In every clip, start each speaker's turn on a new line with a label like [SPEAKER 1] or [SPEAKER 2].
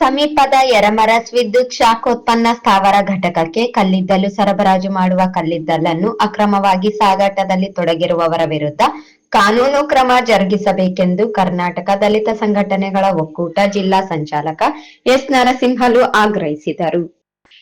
[SPEAKER 1] ಸಮೀಪದ ಯರಮರಸ್ ವಿದ್ಯುತ್ ಶಾಖೋತ್ಪನ್ನ ಸ್ಥಾವರ ಘಟಕಕ್ಕೆ ಕಲ್ಲಿದ್ದಲು ಸರಬರಾಜು ಮಾಡುವ ಕಲ್ಲಿದ್ದಲನ್ನು ಅಕ್ರಮವಾಗಿ ಸಾಗಾಟದಲ್ಲಿ ತೊಡಗಿರುವವರ ವಿರುದ್ಧ ಕಾನೂನು ಕ್ರಮ ಜರುಗಿಸಬೇಕೆಂದು ಕರ್ನಾಟಕ ದಲಿತ ಸಂಘಟನೆಗಳ ಒಕ್ಕೂಟ ಜಿಲ್ಲಾ ಸಂಚಾಲಕ ಎಸ್ ನರಸಿಂಹಲು ಆಗ್ರಹಿಸಿದರು.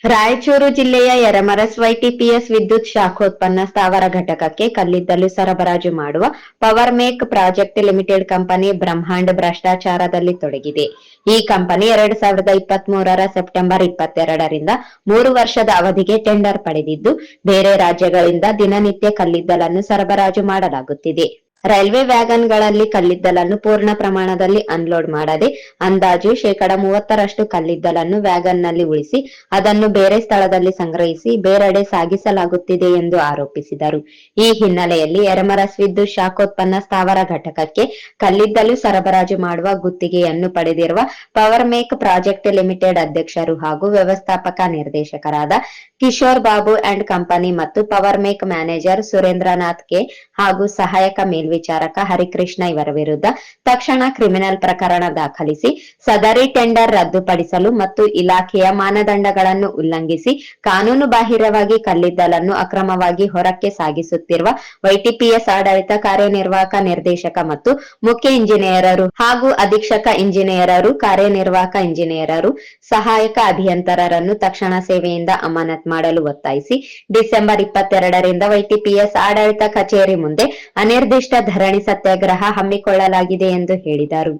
[SPEAKER 1] ರಾಯಚೂರು ಜಿಲ್ಲೆಯ ಯರಮರಸ್ ವೈಟಿಪಿಎಸ್ ವಿದ್ಯುತ್ ಶಾಖೋತ್ಪನ್ನ ಸ್ಥಾವರ ಘಟಕಕ್ಕೆ ಕಲ್ಲಿದ್ದಲು ಸರಬರಾಜು ಮಾಡುವ power mech project limited company ಬ್ರಹ್ಮಾಂಡ ಭ್ರಷ್ಟಾಚಾರದಲ್ಲಿ ತೊಡಗಿದೆ. ಈ ಕಂಪನಿ ಎರಡ್ ಸಾವಿರದ ಇಪ್ಪತ್ತ್ ಮೂರರ ಸೆಪ್ಟೆಂಬರ್ ಇಪ್ಪತ್ತೆರಡರಿಂದ ಮೂರು ವರ್ಷದ ಅವಧಿಗೆ ಟೆಂಡರ್ ಪಡೆದಿದ್ದು, ಬೇರೆ ರಾಜ್ಯಗಳಿಂದ ದಿನನಿತ್ಯ ಕಲ್ಲಿದ್ದಲನ್ನು ಸರಬರಾಜು ಮಾಡಲಾಗುತ್ತಿದೆ. ರೈಲ್ವೆ ವ್ಯಾಗನ್ಗಳಲ್ಲಿ ಕಲ್ಲಿದ್ದಲನ್ನು ಪೂರ್ಣ ಪ್ರಮಾಣದಲ್ಲಿ ಅನ್ಲೋಡ್ ಮಾಡದೆ, ಅಂದಾಜು ಶೇಕಡ ಮೂವತ್ತರಷ್ಟು ಕಲ್ಲಿದ್ದಲನ್ನು ವ್ಯಾಗನ್ನಲ್ಲಿ ಉಳಿಸಿ, ಅದನ್ನು ಬೇರೆ ಸ್ಥಳದಲ್ಲಿ ಸಂಗ್ರಹಿಸಿ, ಬೇರೆಡೆ ಸಾಗಿಸಲಾಗುತ್ತಿದೆ ಎಂದು ಆರೋಪಿಸಿದರು. ಈ ಹಿನ್ನೆಲೆಯಲ್ಲಿ ಎರಮರಸ್ವಿದ್ದು ಶಾಖೋತ್ಪನ್ನ ಸ್ಥಾವರ ಘಟಕಕ್ಕೆ ಕಲ್ಲಿದ್ದಲು ಸರಬರಾಜು ಮಾಡುವ ಗುತ್ತಿಗೆಯನ್ನು ಪಡೆದಿರುವ ಪವರ್ ಮೇಕ್ ಪ್ರಾಜೆಕ್ಟ್ ಲಿಮಿಟೆಡ್ ಅಧ್ಯಕ್ಷರು ಹಾಗೂ ವ್ಯವಸ್ಥಾಪಕ ನಿರ್ದೇಶಕರಾದ ಕಿಶೋರ್ ಬಾಬು ಅಂಡ್ ಕಂಪನಿ ಮತ್ತು power mech manager Surendranath K ಹಾಗೂ ಸಹಾಯಕ ಮೇಲ್ವಿಚಾರಕ ಹರಿಕೃಷ್ಣ ಇವರ ವಿರುದ್ಧ ತಕ್ಷಣ ಕ್ರಿಮಿನಲ್ ಪ್ರಕರಣ ದಾಖಲಿಸಿ ಸದರಿ ಟೆಂಡರ್ ರದ್ದುಪಡಿಸಲು ಮತ್ತು ಇಲಾಖೆಯ ಮಾನದಂಡಗಳನ್ನು ಉಲ್ಲಂಘಿಸಿ ಕಾನೂನು ಬಾಹಿರವಾಗಿ ಕಲ್ಲಿದ್ದಲನ್ನು ಅಕ್ರಮವಾಗಿ ಹೊರಕ್ಕೆ ಸಾಗಿಸುತ್ತಿರುವ ವೈಟಿಪಿಎಸ್ ಆಡಳಿತ ಕಾರ್ಯನಿರ್ವಾಹಕ ನಿರ್ದೇಶಕ ಮತ್ತು ಮುಖ್ಯ ಇಂಜಿನಿಯರರು ಹಾಗೂ ಅಧೀಕ್ಷಕ ಇಂಜಿನಿಯರರು, ಕಾರ್ಯನಿರ್ವಾಹಕ ಇಂಜಿನಿಯರರು, ಸಹಾಯಕ ಅಭಿಯಂತರರನ್ನು ತಕ್ಷಣ ಸೇವೆಯಿಂದ ಅಮಾನತ್ ಮಾಡಲು ಒತ್ತಾಯಿಸಿ ಡಿಸೆಂಬರ್ ಇಪ್ಪತ್ತೆರಡರಿಂದ ವೈಟಿಪಿಎಸ್ ಆಡಳಿತ ಕಚೇರಿ ಮುಂದೆ ಅನಿರ್ದಿಷ್ಟ ಧರಣಿ ಸತ್ಯಾಗ್ರಹ ಹಮ್ಮಿಕೊಳ್ಳಲಾಗಿದೆ ಎಂದು ಹೇಳಿದರು.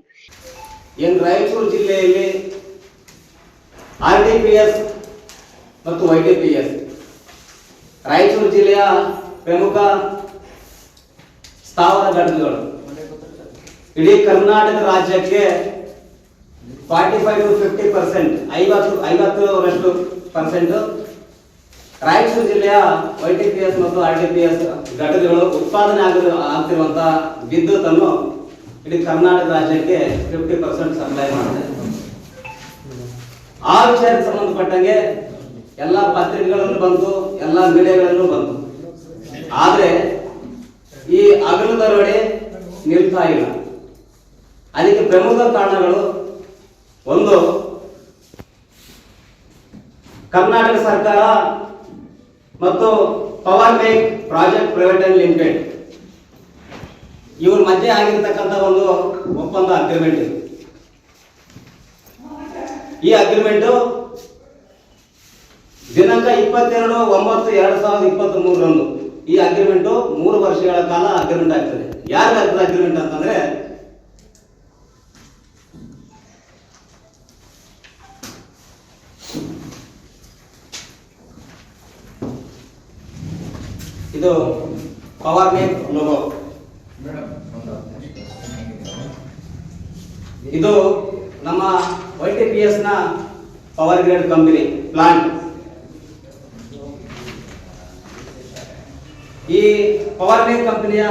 [SPEAKER 2] ರಾಯಚೂರು ಜಿಲ್ಲೆಯಲ್ಲಿ ಆರ್ ಡಿ ಪಿ ಎಸ್ ಮತ್ತು ವೈಟಿಪಿಎಸ್ ರಾಯಚೂರು ಜಿಲ್ಲೆಯ ಪ್ರಮುಖ ಸ್ಥಾವರ ಘಟಕಗಳು ಇಡೀ ಕರ್ನಾಟಕ ರಾಜ್ಯಕ್ಕೆ forty five to fifty percent, ಐವತ್ತು, ಐವತ್ತರಷ್ಟು ಪರ್ಸೆಂಟ್ ರಾಯಚೂರು ಜಿಲ್ಲೆಯ ವೈ ಟಿ ಪಿ ಎಸ್ ಮತ್ತು ಆರ್ ಎಸ್ ಘಟಕಗಳು ಉತ್ಪಾದನೆ ಆಗಿರುವ ಆಗ್ತಿರುವಂತಹ ವಿದ್ಯುತ್ ಅನ್ನು ಇಡೀ ಕರ್ನಾಟಕ ರಾಜ್ಯಕ್ಕೆ ಫಿಫ್ಟಿ ಪರ್ಸೆಂಟ್ ಸಪ್ಲೈ ಮಾಡಿದೆ. ಆ ವಿಷಯಕ್ಕೆ ಸಂಬಂಧಪಟ್ಟಂಗೆ ಎಲ್ಲ ಪತ್ರಿಕೆಗಳನ್ನು ಬಂತು, ಎಲ್ಲ ಮೀಡಿಯಾಗಳಲ್ಲೂ ಬಂತು. ಆದ್ರೆ ಈ ಅಗಲು ದರೋಡೆ ನಿಲ್ತಾ ಇಲ್ಲ. ಅದಕ್ಕೆ ಪ್ರಮುಖ ಕಾರಣಗಳು ಒಂದು, ಕರ್ನಾಟಕ ಸರ್ಕಾರ ಮತ್ತು power bank project private and limited. ಇವ್ರ ಮಧ್ಯೆ ಆಗಿರ್ತಕ್ಕಂಥ ಒಂದು ಒಪ್ಪಂದ ಅಗ್ರಿಮೆಂಟ್ ಇದು. ಈ ಅಗ್ರಿಮೆಂಟು ದಿನಾಂಕ ಇಪ್ಪತ್ತೆರಡು ಒಂಬತ್ತು ಎರಡು ಸಾವಿರದ ಇಪ್ಪತ್ತ್ ಮೂರರಂದು ಈ ಅಗ್ರಿಮೆಂಟು ಮೂರು ವರ್ಷಗಳ ಕಾಲ ಅಗ್ರಿಮೆಂಟ್ ಆಗ್ತದೆ. ಯಾರು ಅಗ್ರಿಮೆಂಟ್ ಅಂತಂದ್ರೆ ಇದು ಪವರ್ ಮೇಕ್ ಲೋಗೋ ಇದು ನಮ್ಮ ವೈ ಟಿ ಪಿ ಎಸ್ನ ಪವರ್ ಗ್ರೇಡ್ ಕಂಪನಿ ಪ್ಲಾಂಟ್ ಈ ಪವರ್ ಮೇಕ್ ಕಂಪನಿಯ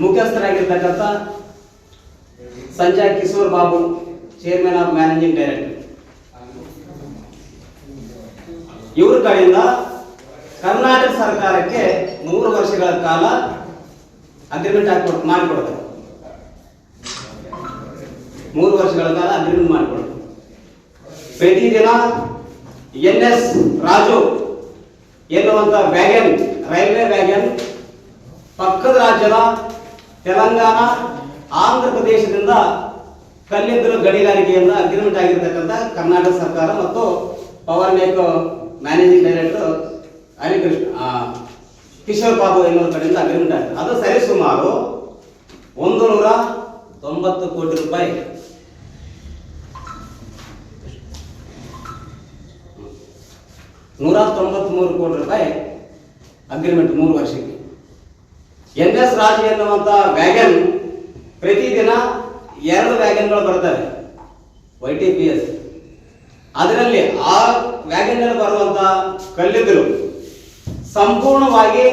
[SPEAKER 2] ಮುಖ್ಯಸ್ಥರಾಗಿರ್ತಕ್ಕಂಥ Sanjay Kishore Babu chairman of managing director ಇವ್ರ ಕಡೆಯಿಂದ ಕರ್ನಾಟಕ ಸರ್ಕಾರಕ್ಕೆ ಮೂರು ವರ್ಷಗಳ ಕಾಲ ಅಗ್ರಿಮೆಂಟ್ ಹಾಕಿ ಮಾಡಿಕೊಡ್ತಾರೆ ಮೂರು ವರ್ಷಗಳ ಕಾಲ ಅಗ್ರಿಮೆಂಟ್ ಮಾಡಿಕೊಡ್ತಾರೆ ಪ್ರತಿದಿನ ಎನ್ ಎಸ್ ರಾಜು ಎನ್ನುವಂತ ವ್ಯಾಗನ್, ರೈಲ್ವೆ ವ್ಯಾಗನ್ ಪಕ್ಕದ ರಾಜ್ಯದ ತೆಲಂಗಾಣ, ಆಂಧ್ರ ಪ್ರದೇಶದಿಂದ ಕಲ್ಲಿದ್ದಲು ಗಣಿಗಾರಿಕೆಯಿಂದ ಅಗ್ರಿಮೆಂಟ್ ಆಗಿರ್ತಕ್ಕಂಥ ಕರ್ನಾಟಕ ಸರ್ಕಾರ ಮತ್ತು power mech managing director Krishna Kishore Babu ಎನ್ನುವ ಕಡೆಯಿಂದ ಅಗ್ರಿಮೆಂಟ್ ಆಗಿದೆ ಅದು ಸರಿಸುಮಾರು ಒಂದು ನೂರ ತೊಂಬತ್ತು ಕೋಟಿ ರೂಪಾಯಿ. ನೂರ ತೊಂಬತ್ಮೂರು ಕೋಟಿ ರೂಪಾಯಿ ಅಗ್ರಿಮೆಂಟ್ ಮೂರು ವರ್ಷಕ್ಕೆ. ಎನ್ ಎಸ್ ರಾಜ್ ಎನ್ನುವಂಥ ವ್ಯಾಗನ್ ಪ್ರತಿದಿನ ಎರಡು ವ್ಯಾಗನ್ಗಳು ಬರ್ತವೆ, ವೈ ಟಿ ಪಿ ಎಸ್. ಅದರಲ್ಲಿ ಆ ವ್ಯಾಗನ್ನಲ್ಲಿ ಬರುವಂಥ ಕಲ್ಲಿದ್ದಲು ಸಂಪೂರ್ಣವಾಗಿ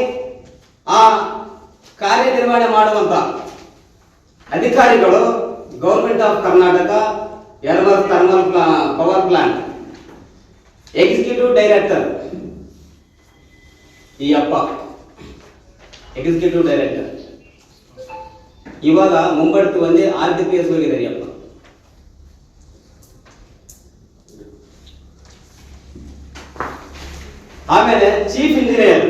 [SPEAKER 2] ಆ ಕಾರ್ಯನಿರ್ವಹಣೆ ಮಾಡುವಂತ ಅಧಿಕಾರಿಗಳು government of Karnataka ಎರ್ವರ್ thermal power plant executive director ಈ ಅಪ್ಪ ಎಕ್ಸಿಕ್ಯೂಟಿವ್ ಡೈರೆಕ್ಟರ್ ಇವಾಗ ಮುಂಬಡ್ತಿ ಬಂದು ಆರ್ ಟಿ ಪಿ ಎಸ್ ಹೋಗಿದ್ದಾರೆ ಅಪ್ಪ. ಆಮೇಲೆ chief engineer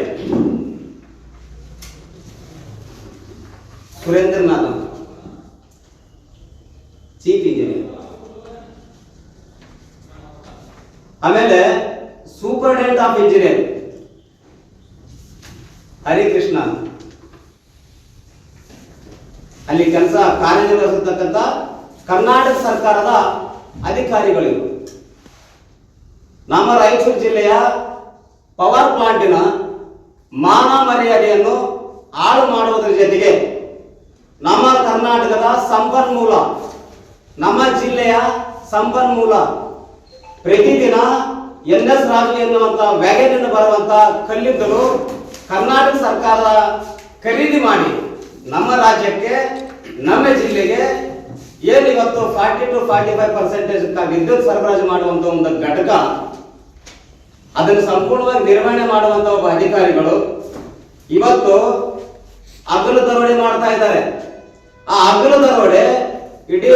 [SPEAKER 2] Surendranath. Chief engineer ಆಮೇಲೆ ಸೂಪರ್ಡೆಂಟ್ ಆಫ್ ಇಂಜಿನಿಯರ್ ಹರಿಕೃಷ್ಣ. ಅಲ್ಲಿ ಕೆಲಸ ಕಾರ್ಯನಿರ್ವಹಿಸತಕ್ಕಂಥ ಕರ್ನಾಟಕ ಸರ್ಕಾರದ ಅಧಿಕಾರಿಗಳಿರು ನಮ್ಮ ರಾಯಚೂರು ಜಿಲ್ಲೆಯ ಪವರ್ ಪ್ಲಾಂಟಿನ ಮಾನ ಮರ್ಯಾದೆಯನ್ನು ಹಾಳು ಮಾಡುವುದರ ಜೊತೆಗೆ ನಮ್ಮ ಕರ್ನಾಟಕದ ಸಂಪನ್ಮೂಲ, ನಮ್ಮ ಜಿಲ್ಲೆಯ ಸಂಪನ್ಮೂಲ, ಪ್ರತಿದಿನ ಎನ್ ಎಸ್ ರಾಜು ಎನ್ನುವಂಥ ವ್ಯಾಗನಿಂದ ಬರುವಂತ ಕಲ್ಲಿದ್ದಲು ಕರ್ನಾಟಕ ಸರ್ಕಾರ ಖರೀದಿ ಮಾಡಿ ನಮ್ಮ ರಾಜ್ಯಕ್ಕೆ, ನಮ್ಮ ಜಿಲ್ಲೆಗೆ ಏನಿವತ್ತು forty to forty five percentage ವಿದ್ಯುತ್ ಸರಬರಾಜು ಮಾಡುವಂತ ಒಂದು ಘಟಕ ಅದನ್ನು ಸಂಪೂರ್ಣವಾಗಿ ನಿರ್ವಹಣೆ ಮಾಡುವಂತ ಒಬ್ಬ ಅಧಿಕಾರಿಗಳು ಇವತ್ತು ಅಗಲು ದರೋಡೆ ಮಾಡ್ತಾ ಇದ್ದಾರೆ. ಆ ಅಗಲು ದರೋಡೆ ಇಡೀ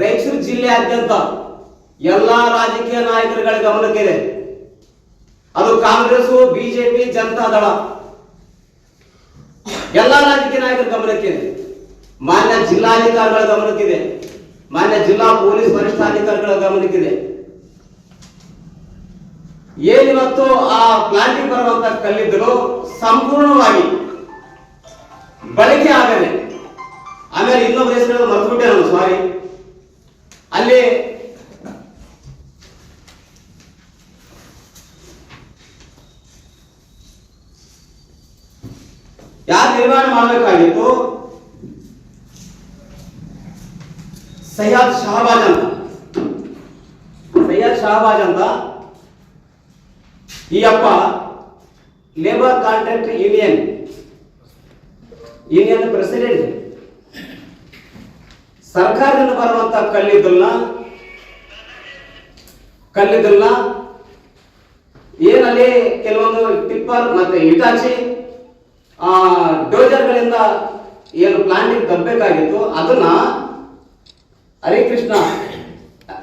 [SPEAKER 2] ರಾಯಚೂರು ಜಿಲ್ಲೆಯಾದ್ಯಂತ ಎಲ್ಲಾ ರಾಜಕೀಯ ನಾಯಕರುಗಳ ಗಮನಕ್ಕಿದೆ. ಅದು ಕಾಂಗ್ರೆಸ್ ಬಿಜೆಪಿ, ಜನತಾ ದಳ. ಎಲ್ಲಾ ರಾಜಕೀಯ ನಾಯಕರ ಗಮನಕ್ಕಿದೆ. ಮಾನ್ಯ ಜಿಲ್ಲಾಧಿಕಾರಿಗಳ ಗಮನಕ್ಕಿದೆ. ಮಾನ್ಯ ಜಿಲ್ಲಾ ಪೊಲೀಸ್ ವರಿಷ್ಠಾಧಿಕಾರಿಗಳ ಗಮನಕ್ಕಿದೆ. ಏನಿವತ್ತು ಆ ಪ್ಲಾಂಟಿಗೆ ಬರುವಂತ ಕಲ್ಲಿದ್ದಲು ಸಂಪೂರ್ಣವಾಗಿ ಬಳಕೆ ಆಗದೆ, ಆಮೇಲೆ ಇನ್ನೊಬ್ಬರ ಹೆಸರು ಮರ್ತ್ಬಿಟ್ಟೆ ನಾನು ಸಾರಿ ಅಲ್ಲಿ ಯಾರು ನಿರ್ವಹಣೆ ಮಾಡಬೇಕಾಗಿತ್ತು? ಸಯ್ಯದ್ ಶಹಬಾಜ್ ಅಂತ. ಸಯ್ಯದ್ ಶಹಬಾಜ್ ಅಂತ ಈ ಅಪ್ಪ labour contract union union president ಸರ್ಕಾರದಿಂದ ಬರುವಂತ ಕಲ್ಲಿದ್ದಲ್ಲ ಕಲ್ಲಿದ್ದಲ್ಲ ಏನಲ್ಲಿ ಕೆಲವೊಂದು ಟಿಪ್ಪರ್ ಮತ್ತೆ ಇಟಾಚಿ ಆ ಡೋಜರ್ಗಳಿಂದ ಏನು ಪ್ಲಾಂಟಿಗೆ ತಪ್ಪಬೇಕಾಗಿತ್ತು ಅದನ್ನ ಹರಿಕೃಷ್ಣ,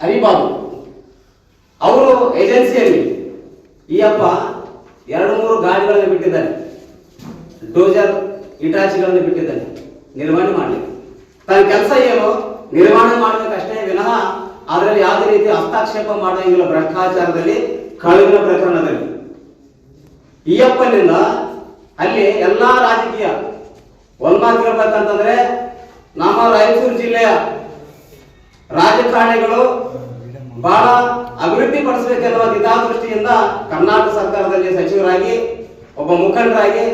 [SPEAKER 2] ಹರಿಬಾಬು, ಅವರು ಏಜೆನ್ಸಿಯಲ್ಲಿ ಈ ಅಪ್ಪ ಎರಡು ಮೂರು ಗಾಡಿಗಳನ್ನು ಬಿಟ್ಟಿದ್ದಾರೆ ಡೋಜರ್ ಇಟಾಚಿಗಳನ್ನು ಬಿಟ್ಟಿದ್ದಾರೆ ನಿರ್ವಹಣೆ ಮಾಡಲಿಕ್ಕೆ. ತನ್ನ ಕೆಲಸ ಏನು? ನಿರ್ವಹಣೆ ಮಾಡಬೇಕಷ್ಟೇ ವಿನಃ ಅದರಲ್ಲಿ ಯಾವುದೇ ರೀತಿ ಹಸ್ತಕ್ಷೇಪ ಮಾಡೋಂಗಿಲ್ಲ ಭ್ರಷ್ಟಾಚಾರದಲ್ಲಿ ಕಳುವಿನ ಪ್ರಕರಣದಲ್ಲಿ. ಈ ಅಪ್ಪನಿಂದ ಅಲ್ಲಿ ಎಲ್ಲಾ ರಾಜಕೀಯ. ಒಂದ್ ಮಾತು ಹೇಳ್ಬೇಕಂತಂದ್ರೆ ನಮ್ಮ ರಾಯಚೂರು ಜಿಲ್ಲೆಯ ರಾಜಕಾರಣಿಗಳು ಬಹಳ ಅಭಿವೃದ್ಧಿ ಪಡಿಸಬೇಕೆನ್ನುವ ಹಿತಾದೃಷ್ಟಿಯಿಂದ ಕರ್ನಾಟಕ ಸರ್ಕಾರದಲ್ಲಿ ಸಚಿವರಾಗಿ ಒಬ್ಬ ಮುಖಂಡರಾಗಿ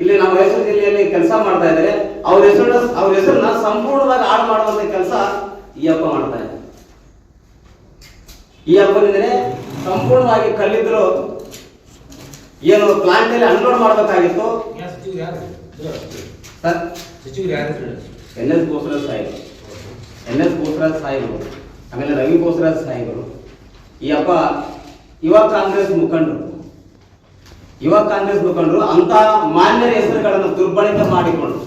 [SPEAKER 2] ಇಲ್ಲಿ ನಮ್ಮ ಮೈಸೂರು ಜಿಲ್ಲೆಯಲ್ಲಿ ಕೆಲಸ ಮಾಡ್ತಾ ಇದ್ದಾರೆ. ಅವ್ರ ಹೆಸರು ಅವ್ರ ಹೆಸರನ್ನ ಸಂಪೂರ್ಣವಾಗಿ ಹಾಳು ಮಾಡುವಂತ ಕೆಲಸ ಈ ಹಬ್ಬ ಮಾಡ್ತಾ ಇದೆ ಈ ಹಬ್ಬನಿಂದರೆ ಸಂಪೂರ್ಣವಾಗಿ ಕಲ್ಲಿದ್ರು ಏನು ಪ್ಲಾಂಟ್ ಅಲ್ಲಿ ಅನ್ಲೋಡ್ ಮಾಡಬೇಕಾಗಿತ್ತು. ಎನ್ ಎಸ್ ಗೋಸರಾಜ್ ಸಾಹೇಬರು ಎನ್ ಎಸ್ ಬೋಸರಾಜ್ ಸಾಹೇಬರು ಆಮೇಲೆ ರವಿ ಬೋಸರಾಜ್ ಸಾಹೇಬರು ಈ ಅಪ್ಪ ಯುವ ಕಾಂಗ್ರೆಸ್ ಮುಖಂಡರು ಯುವ ಕಾಂಗ್ರೆಸ್ ಮುಖಂಡರು ಅಂತ ಮಾನ್ಯರ ಹೆಸರುಗಳನ್ನು ದುರ್ಬಳಕೆ ಮಾಡಿಕೊಂಡು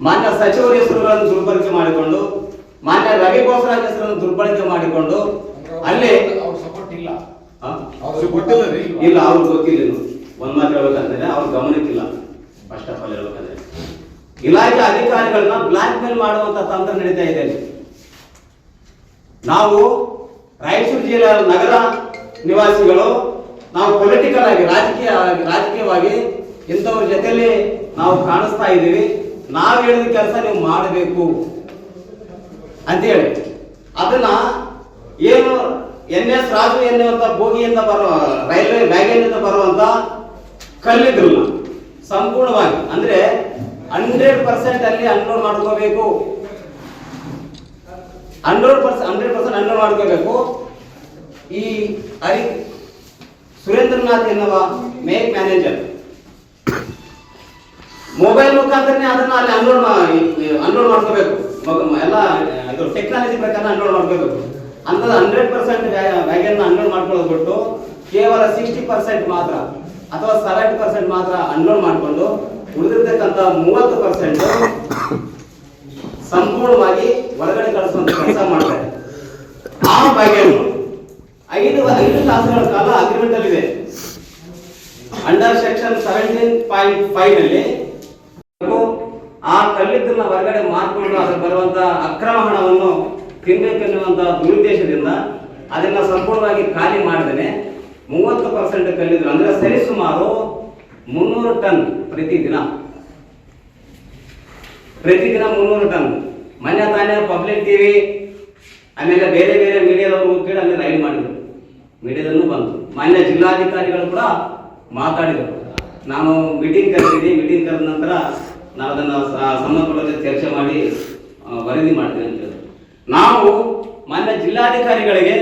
[SPEAKER 2] ಮಾನ್ಯ ಸಚಿವರ ಹೆಸರುಗಳನ್ನು ದುರ್ಬಳಕೆ ಮಾಡಿಕೊಂಡು ಮಾನ್ಯ ರವಿ ಬೋಸರಾಜ್ ಹೆಸರನ್ನು ದುರ್ಬಳಕೆ ಮಾಡಿಕೊಂಡು ಅಲ್ಲಿ
[SPEAKER 3] ಇಲ್ಲ
[SPEAKER 2] ಆ?
[SPEAKER 3] ಅವ್ರ ಗೊತ್ತಿಲ್ಲ
[SPEAKER 2] ಇಲ್ಲ ಅವ್ರಿಗೆ ಗೊತ್ತಿಲ್ಲ ಇನ್ನು. ಒಂದ್ ಮಾತು ಹೇಳ್ಬೇಕಂದ್ರೆ ಅವ್ರ ಗಮನಕ್ಕಿಲ್ಲ ಫಸ್ಟ್ ಆಫ್ ಆಲ್ ಹೇಳ್ಬೇಕಂದ್ರೆ ಇಲಾಖೆ ಅಧಿಕಾರಿಗಳನ್ನ ಬ್ಲಾಕ್ ಮೇಲ್ ಮಾಡುವಂತ ತಂತ್ರ ನಡೀತಾ ಇದೆ ಅಲ್ಲಿ. ನಾವು ರಾಯಚೂರು ಜಿಲ್ಲೆಯ ನಗರ ನಿವಾಸಿಗಳು, ನಾವು ಪೊಲಿಟಿಕಲ್ ಆಗಿ, ರಾಜಕೀಯ ರಾಜಕೀಯವಾಗಿ ಇಂಥವ್ರ ಜೊತೆಯಲ್ಲಿ ನಾವು ಕಾಣಿಸ್ತಾ ಇದ್ದೀವಿ. ನಾವು ಹೇಳಿದ ಕೆಲಸ ನೀವು ಮಾಡಬೇಕು ಅಂತೇಳಿ ಅದನ್ನ ಏನು ಎನ್ ಎಸ್ ರಾಜು ಎನ್ನುವಂತ ಬೋಗಿಯಿಂದ ಬರುವ ರೈಲ್ವೆ ವ್ಯಾಗನ್ನಿಂದ ಬರುವಂತ ಕಲ್ಲಿದ್ರು ಸಂಪೂರ್ಣವಾಗಿ, ಅಂದ್ರೆ ಹಂಡ್ರೆಡ್ ಪರ್ಸೆಂಟ್ ಅಲ್ಲಿ ಅನ್ಲೋಡ್ ಮಾಡ್ಕೋಬೇಕು. Hundred percent hundred percent unload ಮಾಡ್ಕೋಬೇಕು. ಈ ಹರಿ ಸುರೇಂದ್ರನಾಥ್ ಎನ್ನುವ ಮೇಕ್ ಮ್ಯಾನೇಜರ್ ಮೊಬೈಲ್ ಮುಖಾಂತರನೇ ಅದನ್ನ ಅಲ್ಲಿ ಅನ್ಲೋಡ್ ಅನ್ಲೋಡ್ ಮಾಡ್ಕೋಬೇಕು. ಎಲ್ಲ, ಇದು ಟೆಕ್ನಾಲಜಿ ಪ್ರಕಾರ ಅನ್ಲೋಡ್ ಮಾಡ್ಕೋಬೇಕು. ಅಂತ ಹಂಡ್ರೆಡ್ ಪರ್ಸೆಂಟ್ ವ್ಯಾಗನ್ ಅನ್ಲೋಡ್ ಮಾಡ್ಕೊಳ್ಳೋದು ಬಿಟ್ಟು ಕೇವಲ ಸಿಕ್ಸ್ಟಿ ಪರ್ಸೆಂಟ್ ಮಾತ್ರ ಅಥವಾ ಸೆವೆಂಟಿ ಪರ್ಸೆಂಟ್ ಮಾತ್ರ ಅನ್ಲೋಡ್ ಮಾಡಿಕೊಂಡು ಉಳಿದಿರ್ತಕ್ಕಂಥ ಮೂವತ್ತು ಪರ್ಸೆಂಟ್ ಸಂಪೂರ್ಣವಾಗಿ ಒಳಗಡೆ ಕಳಿಸುವಂತ ಕೆಲಸ ಮಾಡ್ತಾರೆ ಆ ಬಗೆಯನ್ನು ಐದು ಐದು ತಾಸುಗಳ ಕಾಲ ಅಗ್ರಿಮೆಂಟ್ ಅಲ್ಲಿ ಇದೆ. ಅಂಡರ್ ಸೆಕ್ಷನ್ ಸೆವೆಂಟೀನ್ ಪಾಯಿಂಟ್ ಫೈವ್ನಲ್ಲಿ ಆ ಕಲ್ಲಿದ್ದನ್ನ ಹೊರಗಡೆ ಮಾರ್ಕೊಂಡು ಅದಕ್ಕೆ ಬರುವಂತ ಅಕ್ರಮ ಹಣವನ್ನು ತಿನ್ಬೇಕೆನ್ನುವಂತ ದುರುದ್ದೇಶದಿಂದ ಅದನ್ನ ಸಂಪೂರ್ಣವಾಗಿ ಖಾಲಿ ಮಾಡ್ದೇನೆ ಮೂವತ್ತು ಪರ್ಸೆಂಟ್ ಕಲ್ಲಿದ್ರು ಅಂದ್ರೆ ಸರಿಸುಮಾರು ಮುನ್ನೂರು ಟನ್ ಪ್ರತಿದಿನ ಮುನ್ನೂರು ಟನ್. ಮನೆ ತಾನೇ ಪಬ್ಲಿಕ್ ಟಿವಿ ಆಮೇಲೆ ಬೇರೆ ಬೇರೆ ಮೀಡಿಯಾದವರು ಕೇಳಿ ಅಲ್ಲಿ ರೈಡ್ ಮಾಡಿದ್ರು. ಮೀಡಿಯಾದಲ್ಲೂ ಬಂತು. ಮಾನ್ಯ ಜಿಲ್ಲಾಧಿಕಾರಿಗಳು ಕೂಡ ಮಾತಾಡಿದರು. ನಾನು ಮೀಟಿಂಗ್ ಕರೆದಿದ್ದೀನಿ. ಮೀಟಿಂಗ್ ಕರೆದ ನಂತರ ನಾನು ಅದನ್ನು ಸಂಬಂಧಪಟ್ಟ ಚರ್ಚೆ ಮಾಡಿ ವರದಿ ಮಾಡ್ತೇನೆ ಅಂತ ಹೇಳಿದ್ರು. ನಾವು ಮಾನ್ಯ ಜಿಲ್ಲಾಧಿಕಾರಿಗಳಿಗೆ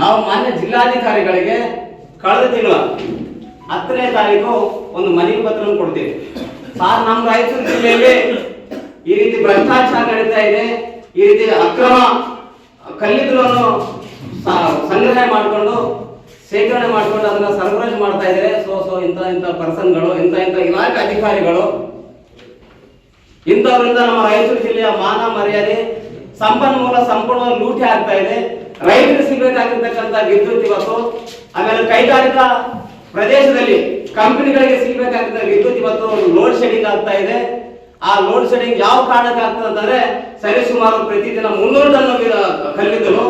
[SPEAKER 2] ನಾವು ಮಾನ್ಯ ಜಿಲ್ಲಾಧಿಕಾರಿಗಳಿಗೆ ಕಳೆದ ತಿಂಗಳ ಹತ್ತನೇ ತಾರೀಕು ಒಂದು ಮನವಿ ಪತ್ರ ಕೊಡ್ತೀವಿ. ಸಾರ್ ನಮ್ಮ ರಾಯಚೂರು ಜಿಲ್ಲೆಯಲ್ಲಿ ಈ ರೀತಿ ಭ್ರಷ್ಟಾಚಾರ ನಡೀತಾ ಇದೆ. ಈ ರೀತಿ ಅಕ್ರಮ ಕಲ್ಲಿದ್ದಲನ್ನು ಸಂಗ್ರಹಣೆ ಮಾಡಿಕೊಂಡು, ಶೇಖರಣೆ ಮಾಡಿಕೊಂಡು ಅದನ್ನ ಸರಬರಾಜು ಮಾಡ್ತಾ ಇದ್ದಾರೆ. ಸೊ ಸೊ ಇಂಥ ಇಂಥ ಪರ್ಸನ್ಗಳು, ಇಂಥ ಇಂಥ ಇಲಾಖೆ ಅಧಿಕಾರಿಗಳು, ಇಂಥವರಿಂದ ನಮ್ಮ ರಾಯಚೂರು ಜಿಲ್ಲೆಯ ಮಾನ ಮರ್ಯಾದೆ, ಸಂಪನ್ಮೂಲ ಸಂಪೂರ್ಣ ಲೂಟಿ ಆಗ್ತಾ ಇದೆ. ರೈತರು ಸಿಗಬೇಕಾಗಿರ್ತಕ್ಕಂಥ ವಿದ್ಯುತ್ ಇವತ್ತು ಆಮೇಲೆ ಕೈಗಾರಿಕಾ ಪ್ರದೇಶದಲ್ಲಿ ಕಂಪನಿಗಳಿಗೆ ಸಿಗಬೇಕಾಗಿದ್ದ ವಿದ್ಯುತ್ ಇವತ್ತು ಲೋಡ್ ಶೆಡಿಂಗ್ ಆಗ್ತಾ ಇದೆ. ಆ ಲೋಡ್ ಶೆಡಿಂಗ್ ಯಾವ ಕಾರಣಕ್ಕೆ ಆಗ್ತದೆ ಅಂತಂದ್ರೆ ಸರಿಸುಮಾರು ಪ್ರತಿದಿನ ಮುನ್ನೂರು ಟನ್ ಕಲ್ಲಿದ್ದಲು.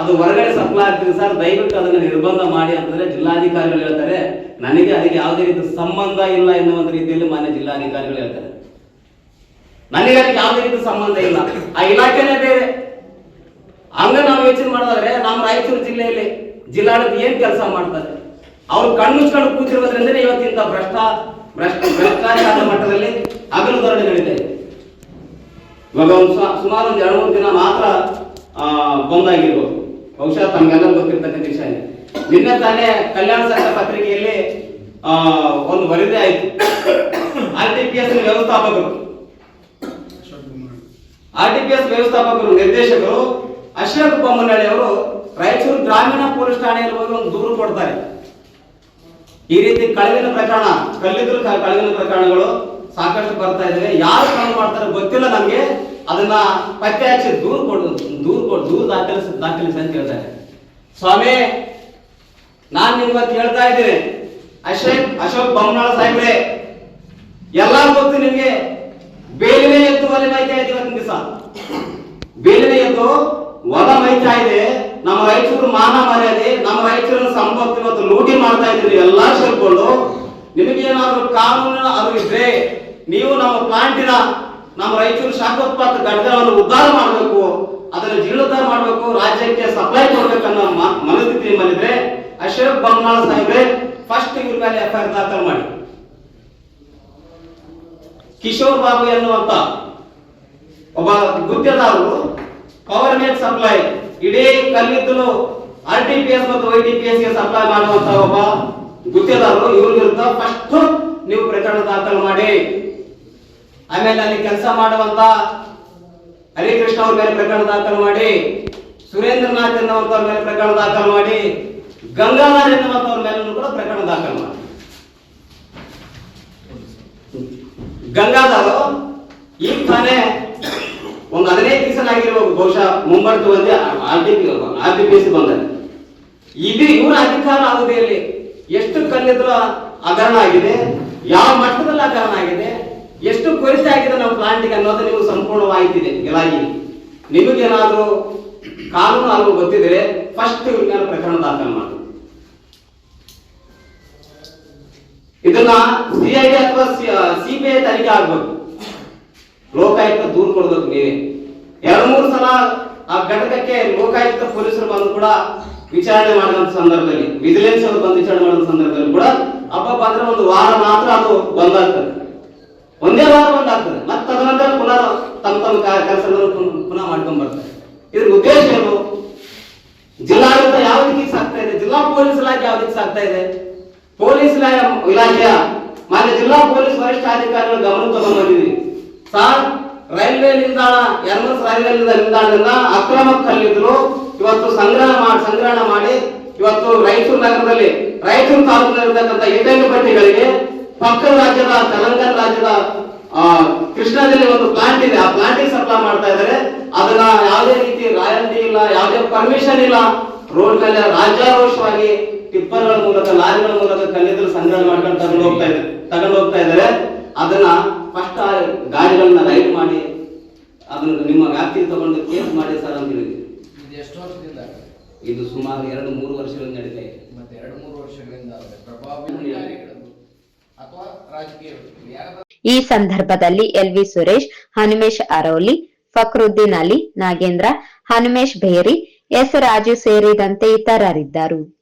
[SPEAKER 2] ಅದು ಹೊರಗಡೆ ಸಪ್ಲೈ ಆಗ್ತದೆ ಸರ್. ದಯವಿಟ್ಟು ಅದನ್ನು ನಿರ್ಬಂಧ ಮಾಡಿ ಅಂತಂದ್ರೆ ಜಿಲ್ಲಾಧಿಕಾರಿಗಳು ಹೇಳ್ತಾರೆ. ನನಗೆ ಅದಕ್ಕೆ ಯಾವುದೇ ರೀತಿ ಸಂಬಂಧ ಇಲ್ಲ ಎನ್ನುವಂತ ರೀತಿಯಲ್ಲಿ ಮಾನ್ಯ ಜಿಲ್ಲಾಧಿಕಾರಿಗಳು ಹೇಳ್ತಾರೆ. ನನಗೆ ಅದಕ್ಕೆ ಯಾವುದೇ ರೀತಿ ಸಂಬಂಧ ಇಲ್ಲ. ಆ ಇಲಾಖೆನೇ ಬೇರೆ. ಹಂಗ ನಾವು ಯೋಚನೆ ಮಾಡೋದಾದ್ರೆ, ನಮ್ಮ ರಾಯಚೂರು ಜಿಲ್ಲೆಯಲ್ಲಿ ಜಿಲ್ಲಾಡಳಿತ ಏನ್ ಕೆಲಸ ಮಾಡ್ತಾರೆ ಅವ್ರು ಕಣ್ಣು ಮುಚ್ಕೊಂಡು ಕೂತಿರೋದ್ರಿಂದ ಇವತ್ತಿಂತ ಭ್ರಷ್ಟ ಭ್ರಷ್ಟ ಭ್ರಷ್ಟಾಚಾರದ ಮಟ್ಟದಲ್ಲಿ ಹಗಲು ಧರಣಿ ನಡೀತಾ ಇದೆ ಇವಾಗ ಒಂದು ಸುಮಾರು ಒಂದು ಎರಡು ಮೂರು ದಿನ ಮಾತ್ರ ಬಂದ್ ಬಂದಾಗಿರ್ಬೋದು. ಬಹುಶಃ ತಮ್ಗೆಲ್ಲ ಗೊತ್ತಿರ್ತಕ್ಕಂಥ ವಿಷಯ. ನಿನ್ನೆ ತಾನೇ ಕಲ್ಯಾಣ ಸಂಘ ಪತ್ರಿಕೆಯಲ್ಲಿ ಆ, ಒಂದು ವರದಿ ಆಯಿತು. ಆರ್ ಟಿ ಪಿ ಎಸ್ ವ್ಯವಸ್ಥಾಪಕರು. ಆರ್ ಟಿ ಪಿ ಎಸ್ ವ್ಯವಸ್ಥಾಪಕರು ನಿರ್ದೇಶಕರು ಅಶೋಕ್ ಬೊಮ್ಮನಹಳ್ಳಿ ಅವರು ರಾಯಚೂರು ಗ್ರಾಮೀಣ ಪೊಲೀಸ್ ಠಾಣೆಯಲ್ಲಿ ಹೋಗಿ ಒಂದು ದೂರು ಕೊಡ್ತಾರೆ. ಈ ರೀತಿ ಕಳವಿನ ಪ್ರಕರಣ, ಕಲ್ಲಿದ್ದಲು ಕ- ಕಳವಿನ ಪ್ರಕರಣಗಳು ಸಾಕಷ್ಟು ಬರ್ತಾ ಇದಾವೆ. ಯಾರು ಕಳವು ಮಾಡ್ತಾರೆ ಗೊತ್ತಿಲ್ಲ ನಮ್ಗೆ. ಅದನ್ನ ಪತ್ತೆ ಹಚ್ಚಿ ದೂರು ಕೊಡು ದೂರು ಕೊಡು ದೂರು ದಾಖಲಿಸಿ ದಾಖಲಿಸಿ ಅಂತ ಹೇಳ್ತಾರೆ. ಸ್ವಾಮಿ, ನಾನ್ ನಿಮ್ಗೆ ಹೇಳ್ತಾ ಇದ್ದೀನಿ. ಅಶೋಕ್ ಅಶೋಕ್ ಬೊಮ್ಮನಾಳ ಸಾಹೇಬ್ರೆ, ಎಲ್ಲ ಗೊತ್ತು ನಿಮ್ಗೆ. ಬೇಲಿನ ಎದ್ದು ಒಲೆ ಮೈತಾ ಇದೆ ಇವತ್ತಿನ ದಿವಸ. ಬೇಲಿನ ಎದ್ದು ಹೊಲ ಮೈತಾ ಇದೆ ನಮ್ಮ ರೈತರು ಮಾನ ಮರ್ಯಾದೆ, ನಮ್ಮ ರೈತರ ಸಂಪತ್ತು ಇವತ್ತು ಲೂಟಿ ಮಾಡ್ತಾ ಇದ್ದೀರಿ ಎಲ್ಲಾ ಸೇರ್ಕೊಂಡು ನಿಮಗೇನಾದ್ರೂ ಕಾನೂನಿನ ಅರಿವಿದ್ರೆ ನೀವು ನಮ್ಮ ಪ್ಲಾಂಟಿನ ನಮ್ಮ ರೈತರು ಶಾಖೋತ್ಪಾದಕ ಘಟಕವನ್ನು ಉದ್ಧಾರ ಮಾಡಬೇಕು, ಅದನ್ನು ಜೀರ್ಣೋದ್ಧಾರ ಮಾಡಬೇಕು, ರಾಜ್ಯಕ್ಕೆ ಸಪ್ಲೈ ಕೊಡ್ಬೇಕನ್ನೋ ಮನಸ್ಥಿತಿ ನಿಮ್ಮಲ್ಲಿದ್ರೆ ಅಶೋಕ್ ಬಂಗಾಳ ಸಾಹೇಬ್ರೆ ಫಸ್ಟ್ ಇವ್ರ ಮೇಲೆ ಎಫ್ ಐ ದಾಖಲು ಮಾಡಿ. ಕಿಶೋರ್ ಬಾಬು ಎನ್ನುವಂತ ಒಬ್ಬ ಗುತ್ತಿಗೆದಾರರು ಪವರ್ ಮೇಕ್ ಸಪ್ಲೈ ಇಡೀ ಕಲ್ಲಿದ್ದಲು ಆರ್ ಟಿ ಪಿ ಎಸ್ ಮತ್ತು ವೈ ಟಿ ಪಿ ಎಸ್ಗೆ ಸಪ್ಲೈ ಮಾಡುವಂತ ಒಬ್ಬ ಗುತ್ತಿಗೆದಾರರು, ಇವ್ರ ವಿರುದ್ಧ ಫಸ್ಟ್ ನೀವು ಪ್ರಕರಣ ದಾಖಲು ಮಾಡಿ. ಆಮೇಲೆ ಅಲ್ಲಿ ಕೆಲಸ ಮಾಡುವಂತ ಹರಿಕೃಷ್ಣ ಅವ್ರ ಮೇಲೆ ಪ್ರಕರಣ ದಾಖಲು ಮಾಡಿ, ಸುರೇಂದ್ರನಾಥ್ ಎನ್ನುವಂತವ್ರ ಮೇಲೆ ಪ್ರಕರಣ ದಾಖಲು ಮಾಡಿ, ಗಂಗಾಧರ್ ಎನ್ನುವಂತವ್ರ ಮೇಲೂ ಕೂಡ ಪ್ರಕರಣ ದಾಖಲು ಮಾಡಿ. ಗಂಗಾಧರ್ ಈಗ ತಾನೇ ಒಂದು ಆಗಿರ್ಬೋದು, ಬಹುಶಃ ಮುಂಬರ್ತು ಬಂದು ಆರ್ ಡಿ ಪಿ ಬಂದ. ಇದು ಇವರ ಅಧಿಕಾರ ಅವಧಿಯಲ್ಲಿ ಎಷ್ಟು ಕಲ್ಲಿದ್ರ ಹಗರಣ ಆಗಿದೆ, ಯಾವ ಮಟ್ಟದಲ್ಲಿ ಹಗರಣ ಆಗಿದೆ, ಎಷ್ಟು ಕೊರತೆ ಆಗಿದೆ ನಮ್ಮ ಪ್ಲಾಂಟಿಗೆ ಅನ್ನೋದು ನಿಮಗೆ ಸಂಪೂರ್ಣ ಮಾಹಿತಿ ಇದೆ ಕಾನೂನು ಅರಿವು ಗೊತ್ತಿದ್ರೆ ಫಸ್ಟ್ ವಿಜ್ಞಾನ ಪ್ರಕರಣ ದಾಖಲು ಮಾಡಿ. ಇದನ್ನ ಸಿಐಡಿ ಅಥವಾ ಸಿಬಿಐ ತನಿಖೆ ಆಗ್ಬೇಕು ಲೋಕಾಯುಕ್ತ ದೂರು ಕೊಡಬೇಕು ನೀವೇ. ಎರಡು ಮೂರು ಸಲ ಆ ಘಟಕಕ್ಕೆ ಲೋಕಾಯುಕ್ತ ಪೊಲೀಸರು ಬಂದು ಕೂಡ ವಿಚಾರಣೆ ಮಾಡಿದಂತ ಸಂದರ್ಭದಲ್ಲಿ, ವಿಜಿಲೆನ್ಸ್ ಅವರು ಬಂದು ವಿಚಾರಣೆ ಮಾಡಿದ ಸಂದರ್ಭದಲ್ಲಿ ಕೂಡ ಹಬ್ಬ ಅಂದ್ರೆ ಒಂದು ವಾರ ಮಾತ್ರ ಅದು ಬಂದಾಗ್ತದೆ. ಒಂದೇ ವಾರ ಬಂದಾಗ್ತದೆ. ಮತ್ತೆ ತದನಂತರ ಪುನಃ ತಮ್ಮ ತಮ್ಮ ಕೆಲಸಗಳನ್ನು ಪುನಃ ಮಾಡ್ಕೊಂಡ್ ಬರ್ತಾರೆ. ಇದ್ರ ಉದ್ದೇಶ ಏನು? ಜಿಲ್ಲಾಡಳಿತ ಯಾವ ರೀತಿ ಸಾಕ್ತಾ ಇದೆ? ಜಿಲ್ಲಾ ಪೊಲೀಸ್ ಇಲಾಖೆ ಯಾವ ರೀತಿ ಸಾಕ್ತಾ ಇದೆ? ಪೊಲೀಸ್ ಇಲಾ- ಇಲಾಖೆಯ ಮಾನ್ಯ ಜಿಲ್ಲಾ ಪೊಲೀಸ್ ವರಿಷ್ಠಾಧಿಕಾರಿಗಳ ಗಮನ ತಗೊಂಡ್ಬಂದಿದ್ದೀವಿ ಸರ್ ರೈಲ್ವೆ ನಿಲ್ದಾಣ, ಎರಡು ರೈಲ್ವೆ ನಿಲ್ದಾಣ- ನಿಲ್ದಾಣದಿಂದ ಅಕ್ರಮ ಕಲ್ಲಿದ್ರು ಇವತ್ತು ಸಂಗ್ರಹ ಮಾಡಿ, ಸಂಗ್ರಹಣ ಮಾಡಿ ಇವತ್ತು ರಾಯಚೂರು ನಗರದಲ್ಲಿ, ರಾಯಚೂರು ತಾಲೂಕಿನಲ್ಲಿರ್ತಕ್ಕಂಥ ಇಟಂಗಿ ಪಟ್ಟಿಗಳಿಗೆ ಪಕ್ಕದ ರಾಜ್ಯದ, ತೆಲಂಗಾಣ ರಾಜ್ಯದ ಕೃಷ್ಣಾದಲ್ಲಿ ಒಂದು ಪ್ಲಾಂಟ್ ಇದೆ. ಆ ಪ್ಲಾಂಟಿಗೆ ಸಪ್ಲೈ ಮಾಡ್ತಾ ಇದ್ದಾರೆ. ಅದನ್ನ ಯಾವುದೇ ರೀತಿ ರಾಯಲ್ಟಿ ಇಲ್ಲ, ಯಾವುದೇ ಪರ್ಮಿಷನ್ ಇಲ್ಲ. ರೋಡ್ ಮೇಲೆ ರಾಜ್ಯಾರೋಷವಾಗಿ ಟಿಪ್ಪರ್ಗಳ ಮೂಲಕ, ಲಾರಿಗಳ ಮೂಲಕ ಕಲ್ಲಿದ್ದಲು ಸಂಗ್ರಹ ಮಾಡ್ಕೊಂಡು ತಗೊಂಡು ಹೋಗ್ತಾ ಇದ್ದಾರೆ ತಗೊಂಡು ಹೋಗ್ತಾ ಇದ್ದಾರೆ ಅದನ್ನ ಫಸ್ಟ್ ಆ ಗಾಡಿಗಳನ್ನ ರೈಡ್ ಮಾಡಿ ನಿಮ್ಮ ವ್ಯಾಪ್ತಿಗೆ ತಗೊಂಡು ಕೇಸ್ ಮಾಡಿ ಸರ್ ಅಂತ ಹೇಳಿದ್ವಿ
[SPEAKER 3] ಇದು ಎಷ್ಟು ವರ್ಷದಿಂದ
[SPEAKER 2] ಇದು ಸುಮಾರು ಎರಡು ಮೂರು ವರ್ಷಗಳಿಂದ ನಡೀತಾ ಇದೆ.
[SPEAKER 3] ಮತ್ತೆ ಎರಡು ಮೂರು ವರ್ಷಗಳಿಂದ ಪ್ರಭಾವಿ ಪ್ರಭಾವಶಾಲಿಗಳು ಅಥವಾ ರಾಜಕೀಯ
[SPEAKER 1] ಈ ಸಂದರ್ಭದಲ್ಲಿ L V Suresh Hanumesh Arouli Fakruddin Ali Nagendra Hanumesh Beri S Raju ಸೇರಿದಂತೆ ಇತರರಿದ್ದರು.